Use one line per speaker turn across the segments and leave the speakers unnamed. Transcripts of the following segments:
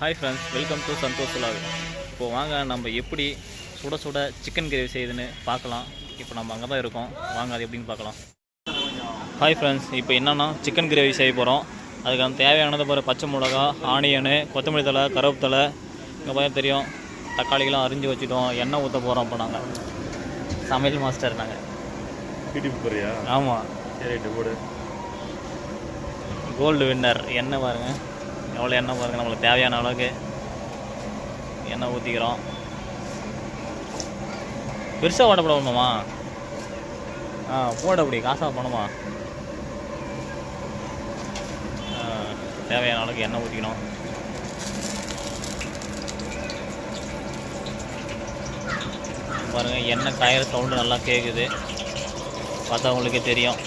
Hi friends welcome to Santhosh vlog இப்போ வாங்க நம்ம எப்படி சுட சுட சிக்கன் கிரேவி செய்யுதுன்னு பார்க்கலாம். இப்போ நம்ம அங்கே தான் இருக்கோம். வாங்க அது எப்படின்னு பார்க்கலாம். ஹாய் ஃப்ரெண்ட்ஸ் இப்போ என்னென்னா சிக்கன் கிரேவி செய்ய போகிறோம் அதுக்கான தேவையானது பாரு பச்சை மிளகா ஆனியனு கொத்தமல்லி தழை கருவேப்பிலை இங்கே பார்த்து தெரியும். தக்காளிகளாம் அரிஞ்சு வச்சுட்டோம். எண்ணெய் ஊற்ற போகிறோம் இப்போ நாங்கள் சமையல் மாஸ்டர் நாங்கள்
யூடியூப் போறியா?
ஆமாம்
சரி போடு.
கோல்டு வின்னர் எண்ணெய் பாருங்க. எவ்வளோ எண்ணெய் பாருங்க நம்மளுக்கு தேவையான அளவுக்கு எண்ணெய் ஊற்றிக்கிறோம் பெருசாக ஓட போடணுமா? ஆ போட அப்படி காசாக பண்ணுமா ஆ, தேவையான அளவுக்கு எண்ணெய் ஊற்றிக்கணும் பாருங்கள் எண்ணெய் காயிற சவுண்டு நல்லா கேட்குது பார்த்தா உங்களுக்கே தெரியும்.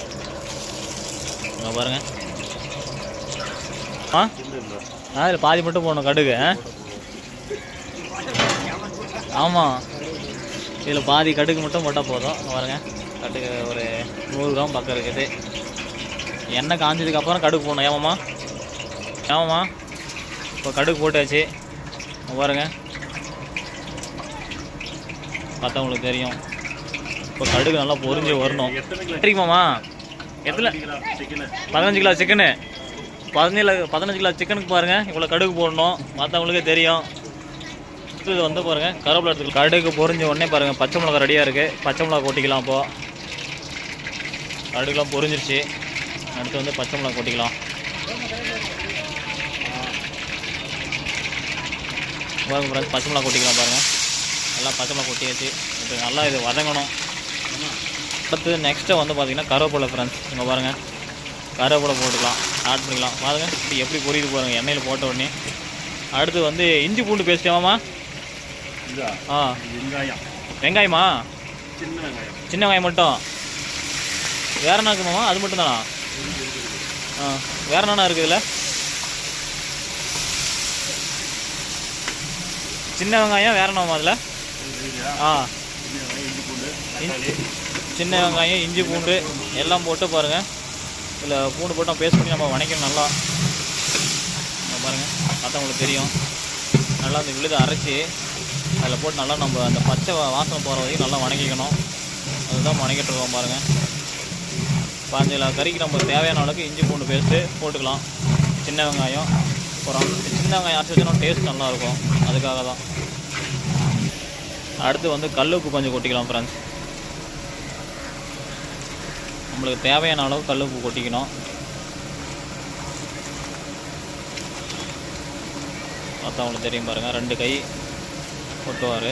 இங்கே பாருங்கள் ஆ? ஆ? இதில் பாதி மட்டும் போடணும் கடுகு? ஆமாம் இதில் பாதி கடுகு மட்டும் போட்டால் போதும். பாருங்க. கடுகு ஒரு நூறு கிராம் பக்கம் இருக்குது. எண்ணெய் காஞ்சதுக்கு அப்புறம் கடுகு போடணும். ஏமாம்மா ஏமாம்மா இப்போ கடுகு போட்டாச்சு. பாருங்க. பார்த்தா உங்களுக்கு தெரியும். இப்போ கடுகு நல்லா பொரிஞ்சு வரணும். சரிங்கம்மாம்மா எத்தனை பதினஞ்சு கிலோ சிக்கனு. பதினேழு பதினஞ்சு கிலோ சிக்கனுக்கு பாருங்கள் இவ்வளோ கடுகு போடணும். மற்றவங்களுக்கே தெரியும். இது வந்து பாருங்கள் கருவேப்பிலை எடுத்துக்கலாம். கடுகு பொரிஞ்ச உடனே பாருங்கள் பச்சை மிளகா ரெடியாக இருக்குது பச்சை மிளகா கொட்டிக்கலாம் இப்போது கடுகுலாம் பொறிஞ்சிருச்சு அடுத்து வந்து பச்சை மிளகா கொட்டிக்கலாம். பாருங்க ஃப்ரெண்ட்ஸ் பச்சை மிளகா கொட்டிக்கலாம் பாருங்கள் நல்லா பச்சை மிளகா கொட்டியாச்சு. இப்போ நல்லா இது வதங்கணும். அடுத்து நெக்ஸ்ட்டு வந்து பார்த்தீங்கன்னா கருவேப்பிலை ஃப்ரெண்ட்ஸ் இங்கே பாருங்கள் கருவேப்பிலை போட்டுக்கலாம். ஆட் பண்ணிக்கலாம். பாருங்க இது எப்படி பொரியுது பாருங்க எண்ணெயில் போட்ட உடனே. அடுத்து வந்து இஞ்சி பூண்டு
இதா
ஆ.
வெங்காயம்.
வெங்காயமா?
சின்ன வெங்காயம்.
சின்ன வெங்காயம் மட்டும். வேற என்ன இருக்குமாமா அது மட்டும் தானா ஆ வேற என்னென்ன இருக்குது இதில்? சின்ன வெங்காயம் வேற என்னமா அதில்? ஆ.
சின்ன வெங்காயம் இஞ்சி பூண்டு
எல்லாம் போட்டு பாருங்கள் இதில் பூண்டு போட்டால் பேஸ்ட் பண்ணி நம்ம வணக்கணும் நல்லா. பாருங்கள் பாருங்க பார்த்தா உங்களுக்கு தெரியும். நல்லா அந்த விழுதை அரைச்சி அதில் போட்டு நல்லா நம்ம அந்த பச்சை வாசனை போகிற வரைக்கும் நல்லா வணங்கிக்கணும். அதுதான் வணக்கிட்டு இருக்கோம் பாருங்கள் பாஞ்சு கிலோ கறிக்கு நம்ம தேவையான அளவுக்கு இஞ்சி பூண்டு பேஸ்ட்டு போட்டுக்கலாம். சின்ன வெங்காயம் அப்புறம் சின்ன வெங்காயம் அரைச்சி வச்சோன்னா டேஸ்ட் நல்லாயிருக்கும் அதுக்காக தான். அடுத்து வந்து கல் உப்பு கொஞ்சம் கொட்டிக்கலாம் ஃப்ரெண்ட்ஸ் நம்மளுக்கு தேவையான அளவு கல் உப்பு கொட்டிக்கணும். பார்த்தா உங்களுக்கு தெரியும் பாருங்கள் ரெண்டு கை கொட்டுவார்.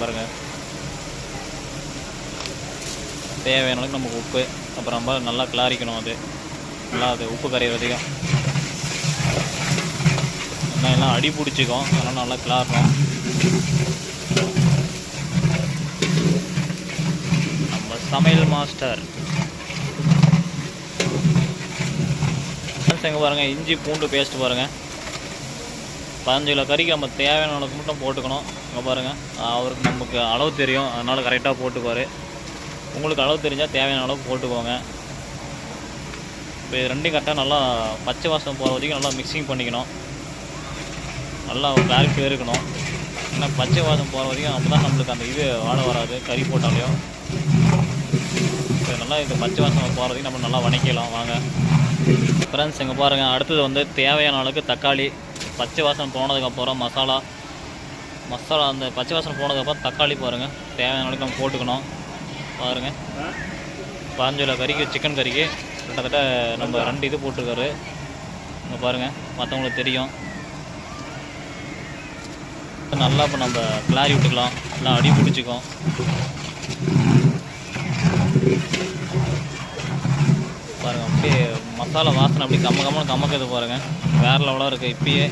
பாருங்கள் தேவையான அளவுக்கு நமக்கு உப்பு அப்புறம் நம்ம நல்லா கிளாரிக்கணும் அது. நல்லா அது உப்பு கரையிறதையும் என்ன எல்லாம் அடி பிடிச்சிக்கும் அதனால் நல்லா கிளாரணும் சமையல் மாஸ்டர். எங்கே பாருங்கள் இஞ்சி பூண்டு பேஸ்ட்டு பாருங்கள் பதினஞ்சு கிலோ கறிக்கு நம்ம தேவையான அளவுக்கு மட்டும் போட்டுக்கணும். இங்கே பாருங்கள் அவருக்கு நமக்கு அளவு தெரியும் அதனால் கரெக்டாக போட்டுக்குவார் உங்களுக்கு அளவு தெரிஞ்சால் தேவையான அளவுக்கு போட்டுக்கோங்க. இப்போ இது ரெண்டையும் கரெக்டாக நல்லா பச்சை வாசம் போகிற வரைக்கும் நல்லா மிக்சிங் பண்ணிக்கணும். நல்லா கிளாரிட்டியாக இருக்கணும். ஏன்னா பச்சை வாசம் போகிற வரைக்கும் அப்போ தான் நம்மளுக்கு அந்த இது வாட வராது கறி போட்டாலையும். இப்போ நல்லா இந்த பச்சை வாசம் போகிற வரைக்கும் நம்ம நல்லா வணக்கலாம் வாங்க. ஃப்ரெண்ட்ஸ் இங்கே பாருங்கள் அடுத்தது வந்து தேவையான அளவுக்கு தக்காளி. பச்சை வாசனை போனதுக்கப்புறம் மசாலா. மசாலா அந்த பச்சை வாசனை போனதுக்கப்புறம் தக்காளி பாருங்கள் தேவையான அளவுக்கு நம்ம போட்டுக்கணும். பாருங்கள் பாஞ்சுல கறிக்கு சிக்கன் கறிக்கு கிட்டத்தட்ட நம்ம ரெண்டு இது போட்டிருக்காரு. இங்கே பாருங்கள் மற்றவங்களுக்கு தெரியும். இப்போ நல்லா இப்போ நம்ம கிளாரி விட்டுக்கலாம். எல்லாம் அடி பிடிச்சிக்கும். பாருங்க அப்படியே மசாலா வாசனை அப்படி கம்ம கம்மனு கம்மக்குது பாருங்க. வேற லெவலாக இருக்குது இப்பயே.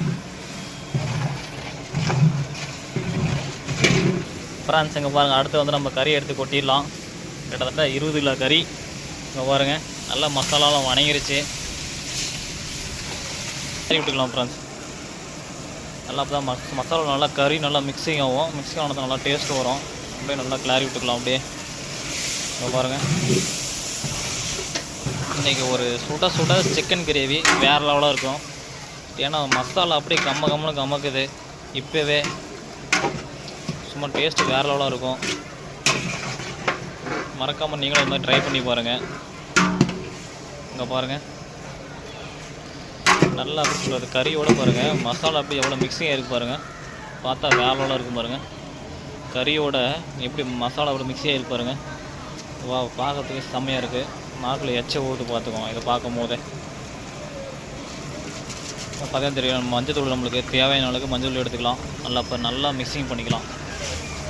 ஃப்ரான்ஸ் இங்கே பாருங்கள் அடுத்து வந்து நம்ம கறி எடுத்து கொட்டிடலாம். கிட்டத்தட்ட இருபது கிலோ கறி. இங்கே பாருங்கள் நல்லா மசாலாலாம் வணங்கிருச்சு. கறி விட்டுக்கலாம் ஃப்ரான்ஸ் நல்லா அப்போ தான் மஸ் மசாலா நல்லா கறி நல்லா மிக்சிங் ஆகும். மிக்சிங் ஆனது நல்லா டேஸ்ட் வரும். அப்படியே நல்லா கிளாரி விட்டுக்கலாம் அப்படியே. இங்கே பாருங்கள் இன்றைக்கி ஒரு சுட சுட சிக்கன் கிரேவி வேறு லெவலாக இருக்கும். ஏன்னா மசாலா அப்படியே கம்ம கம்மனு கமக்குது. இப்போவே சும்மா டேஸ்ட்டு வேறு லெவலாக இருக்கும். மறக்காமல் நீங்களும் இந்த மாதிரி ட்ரை பண்ணி பாருங்கள் இங்கே பாருங்கள் நல்லா அப்படி சொல்கிறது கறியோட பாருங்கள் மசாலா அப்படி எவ்வளோ மிக்சிங் ஆகிருக்கு பாருங்கள் பார்த்தா வேலோட இருக்கும் பாருங்கள் கறியோட எப்படி மசாலா அவ்வளோ மிக்ஸி ஆகிருக்கு பாருங்கள் வா பார்க்கறதுக்கு செம்மையாக இருக்குது நாக்கில் எச்ச ஊற்று பார்த்துக்கோங்க இதை பார்க்கும் போதே. பார்த்தா தெரியும். மஞ்சள் தூள் நம்மளுக்கு தேவையான அளவுக்கு மஞ்சள் தூள் எடுத்துக்கலாம். நல்லா இப்போ நல்லா மிக்சிங் பண்ணிக்கலாம்.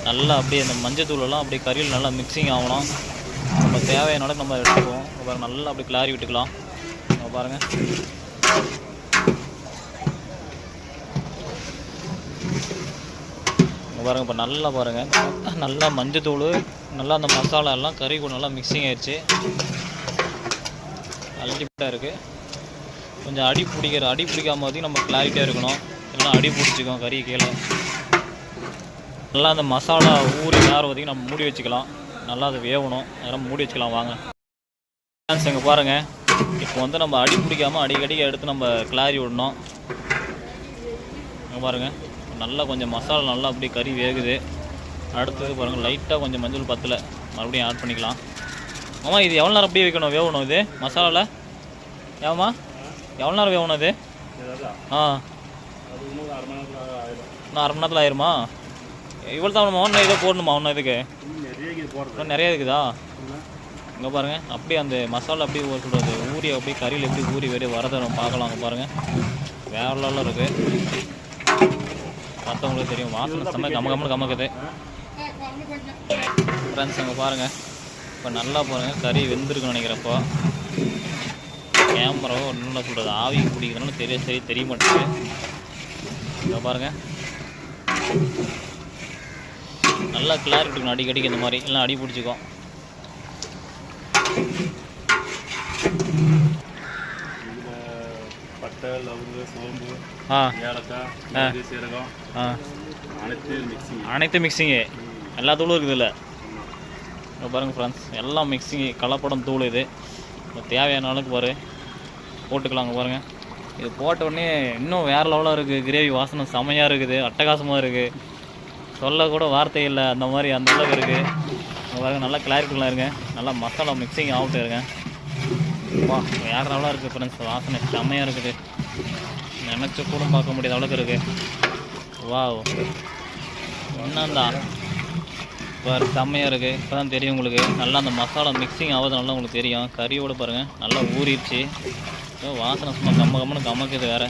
நல்லா அப்படியே அந்த மஞ்சள் தூளெல்லாம் அப்படியே கறியில் நல்லா மிக்சிங் ஆகணும். நம்ம தேவையான அளவுக்கு நம்ம எடுத்துக்குவோம். பாருங்கள் நல்லா அப்படி கிளாரி விட்டுக்கலாம். பாருங்கள் பாருங்கள் இப்போ நல்லா பாருங்கள் நல்லா மஞ்சத்தூள் நல்லா அந்த மசாலா எல்லாம் கறி கூட நல்லா மிக்சிங் ஆயிடுச்சு அல்டிமேட்டாக இருக்குது கொஞ்சம் அடி பிடிக்கிற அடி பிடிக்காம வரைக்கும் நம்ம கிளாரிட்டியாக இருக்கணும். இல்லைன்னா அடி பிடிச்சிக்கும் கறி கீழே. நல்லா அந்த மசாலா ஊறி நேரம் வரைக்கும் நம்ம மூடி வச்சுக்கலாம். நல்லா அது வேகணும் அதெல்லாம் மூடி வச்சுக்கலாம் வாங்க. ஃப்ரெண்ட்ஸ் இங்கே பாருங்கள் இப்போ வந்து நம்ம அடி பிடிக்காம அடிக்கடி எடுத்து நம்ம கிளாரி விடணும். இங்கே பாருங்கள் நல்லா கொஞ்சம் மசாலா நல்லா அப்படியே கறி வேகுது. அடுத்தது பாருங்கள் லைட்டாக கொஞ்சம் மஞ்சள் பத்தில். மறுபடியும் ஆட் பண்ணிக்கலாம். ஆமாம் இது எவ்வளோ நேரம் அப்படியே வைக்கணும்? வேகணும் இது? மசாலாவில் ஏமா எவ்வளோ நேரம் வேகணும் இது? ஆ.
இன்னும் அரை மணி நேரத்தில்
ஆயிருமா? இவ்வளோ தான் ஒன்று இதை போடணுமா? ஒன்று இதுக்கு?
இன்னும் நிறைய
இருக்குதா? இங்கே பாருங்கள் அப்படியே அந்த மசாலா அப்படியே ஒரு சொல்கிறது ஊறி அப்படியே கறியில் எப்படி ஊறி வெளியே வரதை பார்க்கலாம் அங்கே பாருங்கள் வேற லெவலில் இருக்குது மற்றவங்களுக்கு தெரியும். வாசனை செம்ம கம கம்மனு கமக்குது. ஃப்ரெண்ட்ஸ் அங்கே பாருங்கள் இப்போ நல்லா பாருங்கள் கறி வெந்திருக்குன்னு நினைக்கிறப்போ. கேமராவோ ஒன்றும் சொல்கிறது ஆவி பிடிக்கிறதுனால தெரிய சரி தெரிய மாட்டேங்குது. இங்கே பாருங்கள் நல்லா கிளாரிட்டி இருக்கணும் அடிக்கடிக்கு இந்த மாதிரி. இல்லைன்னா அடி பிடிச்சிக்கும்.
பட்டை லவங்கு சோம்பு
ஆ.
ஏலக்காய் சீரகம்
ஆ.
அனைத்து மிக்சிங்
அனைத்து மிக்சிங்கு எல்லா தூளும் இருக்குது இதில் இங்கே பாருங்கள் ஃப்ரெண்ட்ஸ் எல்லாம் மிக்சிங்கு கலப்படம் தூள் இது. இப்போ தேவையான அளவுக்கு பாரு. போட்டுக்கலாங்க பாருங்கள் இது போட்ட உடனே இன்னும் வேறு லெவலாக இருக்குது கிரேவி வாசனை செமையாக இருக்குது. அட்டகாசமாக இருக்குது சொல்ல கூட வார்த்தை இல்லை. அந்த மாதிரி அந்த அளவுக்கு இருக்குது இங்க பாருங்க நல்லா கிளாரிட்டிலாம் இருங்க. நல்லா மசாலா மிக்சிங் ஆகிட்டு இருங்க. வா வேறு அளவாக இருக்குது ஃப்ரெண்ட்ஸ் வாசனை செம்மையாக இருக்குது. நினச்ச கூட பார்க்க முடியாத அளவுக்கு இருக்குது வாவ். என்னந்தான் பாரு செம்மையாக இருக்குது இப்போ தான் தெரியும் உங்களுக்கு. நல்லா அந்த மசாலா மிக்சிங் ஆகுது நல்லா உங்களுக்கு தெரியும். கறியோட பாருங்கள் நல்லா ஊறிடுச்சு. வாசனை சும்மா கம்ம கம்மனு கம்மக்குது வேறு.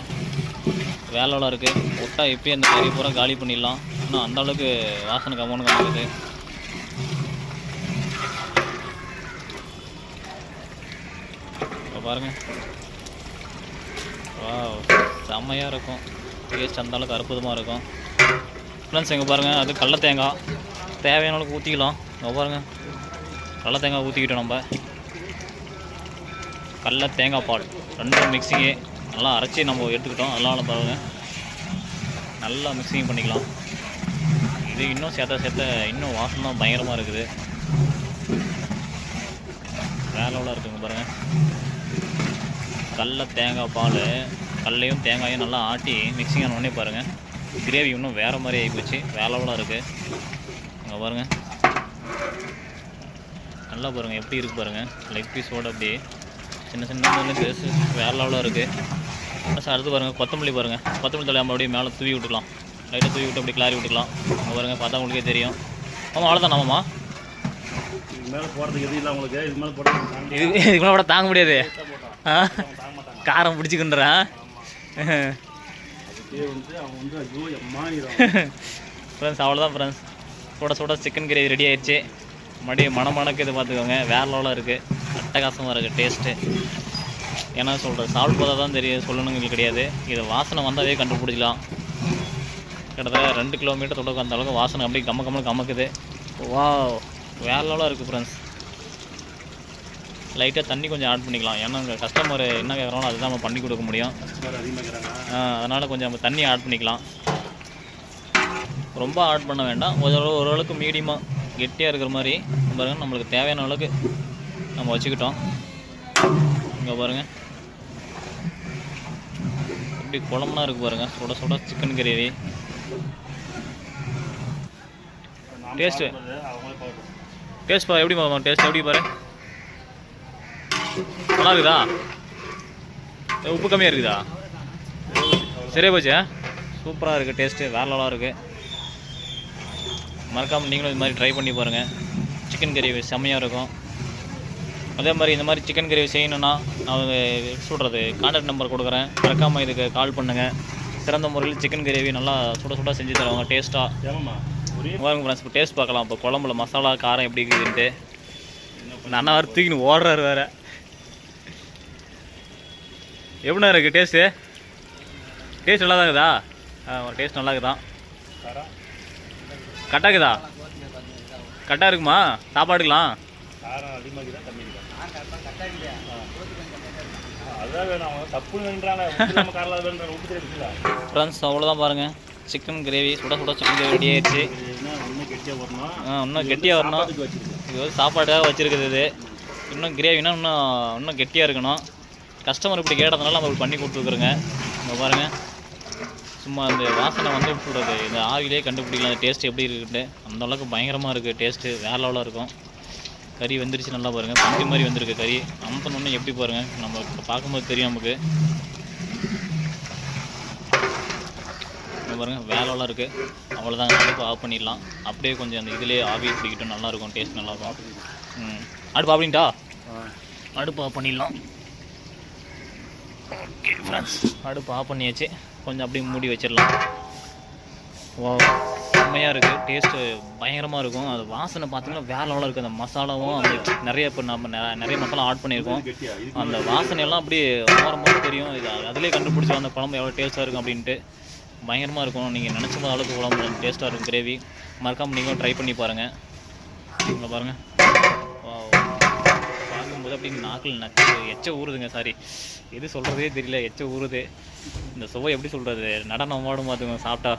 வேலைலாம் இருக்குது விட்டா இப்பயே அந்த கறி பூரா காலி பண்ணிடலாம். இன்னும் அந்தளவுக்கு வாசனை கம்மனு கம்மக்குது இப்போ பாருங்கள் வாவ் செம்மையாக இருக்கும். டேஸ்ட் அந்த அளவுக்கு அற்புதமாக இருக்கும். ஃப்ரெண்ட்ஸ் எங்கே பாருங்கள் அது கடல தேங்காய். தேவையான அளவுக்கு ஊற்றிக்கலாம் இங்கே பாருங்கள் கடல தேங்காய் ஊற்றிக்கிட்டோம் நம்ம. கடல தேங்காய் பால். ரெண்டும் மிக்சிங்கு நல்லா அரைச்சி நம்ம எடுத்துக்கிட்டோம். அதெல்லாம் பாருங்கள் நல்லா மிக்சிங் பண்ணிக்கலாம். இது இன்னும் சேர்த்த சேர்த்த இன்னும் வாசம் தான் பயங்கரமாக இருக்குது. வேற லெவலாக இருக்குங்க பாருங்கள் கடல தேங்காய் பால் கடலையும் தேங்காயும் நல்லா ஆட்டி மிக்சிங் ஆன உடனே பாருங்கள் கிரேவி இன்னும் வேறு மாதிரி ஆகிப்போச்சு வேற லெவலாக இருக்குது அங்கே பாருங்கள் நல்லா பாருங்கள் எப்படி இருக்குது பாருங்கள் லெக் பீஸோடு அப்படியே சின்ன சின்ன வேறு லெவலாக இருக்குது சார் அடுத்து பாருங்கள் கொத்தமல்லி பாருங்கள் கொத்தமல்லி தலை அப்படியே மேலே தூவி விட்டுக்கலாம். லைட்டாக தூவி விட்டு அப்படியே கிளாரி விட்டுக்கலாம். அங்கே பாருங்கள் பார்த்தா உங்களுக்கே தெரியும். ஆமாம் அவ்வளோதான் ஆமாம்மா
இது மேலே போடுறதுக்கு எதுவும் இல்லை உங்களுக்கு. இது மேலே போடுறது
இது இதுக்கு மேலே கூட தாங்க முடியாது. ஆ? காரம் பிடிச்சிக்கின்றேன் ஃப்ரெண்ட்ஸ் அவ்வளோதான் ஃப்ரெண்ட்ஸ் சுட சுட சிக்கன் கிரேவி ரெடி ஆயிடுச்சு. மறுபடியும் மணமணக்கு இது பார்த்துக்கோங்க வேற லெவலாக இருக்குது அட்டகாசமாக இருக்குது டேஸ்ட்டு ஏன்னா சொல்கிறேன் சாப்பிட்டு பார்த்தா தான் தெரியும். சொல்லணுங்க கிடையாது. இது வாசனை வந்தாவே கண்டுபிடிக்கலாம் கிட்டத்தட்ட ரெண்டு கிலோமீட்டர் தொடக்க அந்த அளவுக்கு வாசனை அப்படியே கம்ம கம்மனு கம்மக்குது வா வேற லெவலாக இருக்குது ஃப்ரெண்ட்ஸ் லைட்டாக தண்ணி கொஞ்சம் ஆட் பண்ணிக்கலாம். ஏன்னா உங்கள் கஸ்டமர் என்ன கேட்குறாங்களோ அதுதான் நம்ம பண்ணி கொடுக்க முடியும். அதனால் கொஞ்சம் நம்ம தண்ணி ஆட் பண்ணிக்கலாம். ரொம்ப ஆட் பண்ண வேண்டாம். ஓரளவு ஓரளவுக்கு மீடியமாக கெட்டியாக இருக்கிற மாதிரி பாருங்கள் நம்மளுக்கு தேவையான அளவுக்கு நம்ம வச்சுக்கிட்டோம். இங்கே பாருங்கள் எப்படி எப்படி குழம்புனா இருக்கு பாருங்க. சுட சுட சிக்கன் கிரேவி
பார்க்கணும்
டேஸ்ட் பா எப்படி டேஸ்ட் எப்படி பாரு? நல்லா இருக்குதா உப்பு கம்மியாக இருக்குதா? சரியா போச்சு சூப்பராக இருக்குது டேஸ்ட்டு. வேற லெவலாக இருக்குது மறக்காமல் நீங்களும் இது மாதிரி ட்ரை பண்ணி பாருங்கள் சிக்கன் கிரேவி செம்மையாக இருக்கும். அதே மாதிரி இந்த மாதிரி சிக்கன் கிரேவி செய்யணுன்னா நான் சொல்கிறது கான்டாக்ட் நம்பர் கொடுக்குறேன். மறக்காமல் இதுக்கு கால் பண்ணுங்கள் சிறந்த முறையில் சிக்கன் கிரேவி நல்லா சுட சுட செஞ்சு தருவாங்க டேஸ்ட்டாக வாங்க ஃப்ரெண்ட்ஸ் இப்போ டேஸ்ட் பார்க்கலாம். இப்போ குழம்புல மசாலா காரம் எப்படி இருக்குதுன்ட்டு. அண்ணா வேறு தூக்கின்னு ஓடுறாரு வேற. எப்படிண்ணா இருக்குது டேஸ்ட்டு டேஸ்ட் நல்லா தான் இருக்குதா? டேஸ்ட் நல்லா இருக்குதா?
காரம்
கரெக்டாக இருக்குதா கரெக்டாக இருக்குமா சாப்பாடுக்கலாம் ஃப்ரெண்ட்ஸ் அவ்வளோதான் பாருங்கள் சிக்கன் கிரேவி சுட சுட சிக்கன் கிரேவி ரெடி ஆயிடுச்சு.
இன்னும் கெட்டியாக வரணும்.
ஆ, இன்னும் கெட்டியாக வரணும்.
சாப்பாட்டுக்கு வச்சிருக்கேன்
இது வந்து சாப்பாடுக்காக வச்சுருக்குது இது இன்னும் கிரேவினா இன்னும் இன்னும் கெட்டியாக இருக்கணும். கஸ்டமர் இப்படி கேட்டதுனால நம்ம பண்ணி கொடுத்துருக்குறோங்க. இங்கே பாருங்கள் சும்மா அந்த வாசனை வந்து சொல்கிறது இந்த ஆவிலே கண்டுபிடிக்கலாம் அந்த டேஸ்ட் எப்படி இருக்குன்ட்டு. அந்த அளவுக்கு பயங்கரமாக இருக்குது டேஸ்ட்டு வேற லெவலாக இருக்கும். கறி வெந்துருச்சு நல்லா பாருங்கள் பஞ்சு மாதிரி வந்திருக்கு கறி. அமுத்தணுன்னு எப்படி பாருங்கள் நம்ம பார்க்கும்போது தெரியும் நமக்கு. இங்க பாருங்க. வேலைலாம் இருக்குது அவ்வளோதாங்க அடுப்பு ஆஃப் பண்ணிடலாம். அப்படியே கொஞ்சம் அந்த இதுலேயே ஆவி பிடிக்கிட்டும் நல்லாயிருக்கும் டேஸ்ட் நல்லாயிருக்கும் ம். அடுப்பு அப்படின்ட்டா அடுப்பு ஆஃப் பண்ணிடலாம். ஓகே ஃப்ரெண்ட்ஸ் அடுப்பு ஆஃப் பண்ணியாச்சு. கொஞ்சம் அப்படியே மூடி வச்சிடலாம். வா செம்மையாக இருக்குது டேஸ்ட்டு பயங்கரமாக இருக்கும். அது வாசனை பார்த்தீங்கன்னா வேற லெவலில் இருக்குது அந்த மசாலாவும் அந்த நிறைய இப்போ நம்ம நிறைய மசாலா ஆட் பண்ணியிருக்கோம். அந்த வாசனையெல்லாம் அப்படியே ஓரமாக தெரியும். இது அதிலே கண்டுபிடிச்சோம் அந்த குழம்பு எவ்வளோ டேஸ்ட்டாக இருக்கும் அப்படின்ட்டு. பயங்கரமாக இருக்கும். நீங்கள் நினச்ச அளவுக்கு குழம்பு டேஸ்ட்டாக இருக்கும். கிரேவி மறக்காமல் நீங்களும் ட்ரை பண்ணி பாருங்கள் இங்கே பாருங்கள் பார்க்கும்போது நாக்கில் நச்சு எச்ச ஊறுதுங்க சாரி எது சொல்கிறதே தெரியல எச்ச ஊறுது. இந்த சுவை எப்படி சொல்கிறது நடனம் ஓடும் பார்த்துங்க சாப்பிட்டா.